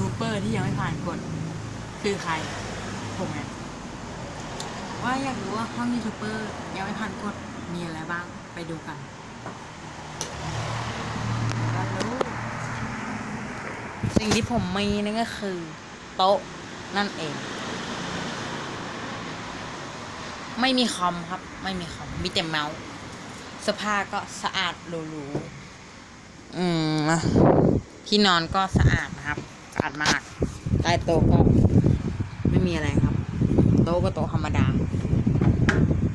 ทูบเบอร์ที่ยังไม่ผ่านกฎคือใคร ผมไงว่าอยากรู้ว่าห้องยูทูบเบอร์ยังไม่ผ่านกฎมีอะไรบ้างไปดูกันก็รู้สิ่งที่ผมมีนั่นก็คือ โต๊ะนั่นเอง ไม่มีคอมครับ ไม่มีคอมมีแต่เมาส์เสภาก็สะอาดหรูๆอืมนะที่นอนก็สะอาดนะครับ สะอาดมาก ใต้โต๊ะก็ไม่มีอะไรครับ โต๊ะก็โต๊ะธรรมดา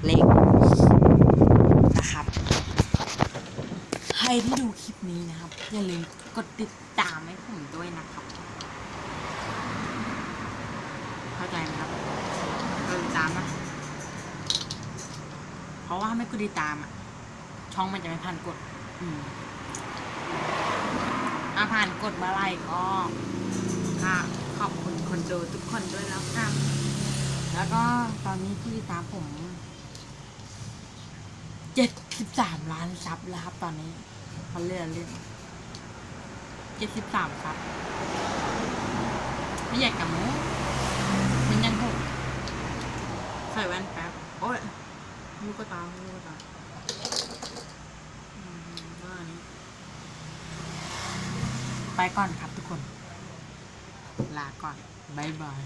เล็กนะครับ ใครที่ดูคลิปนี้นะครับ อย่าลืมกดติดตามให้ผมด้วยนะครับ เข้าใจไหมครับกดติดตามนะเพราะว่าถ้าไม่กดติดตามอะ ช่องมันจะไม่ผ่านกฎอืมอะผ่านกฎมื่อไรก็ค่ะขอบคุณคนดูทุกคนด้วยแล้วครับแล้วก็ตอนนี้ที่ตามผมเจ็ดสิบสามล้านซับแล้วครับตอนนี้เขาเลื่อนเลื่อนเจ็ดสิบสามครับ ไม่อยากกับมูมันยังหกใส่แว่นแป๊บ โอ้ยลูกกระตาลูกกระตาอืมว่าอันนี้ ไปก่อนครับทุกคน ลาก่อน บ๊ายบาย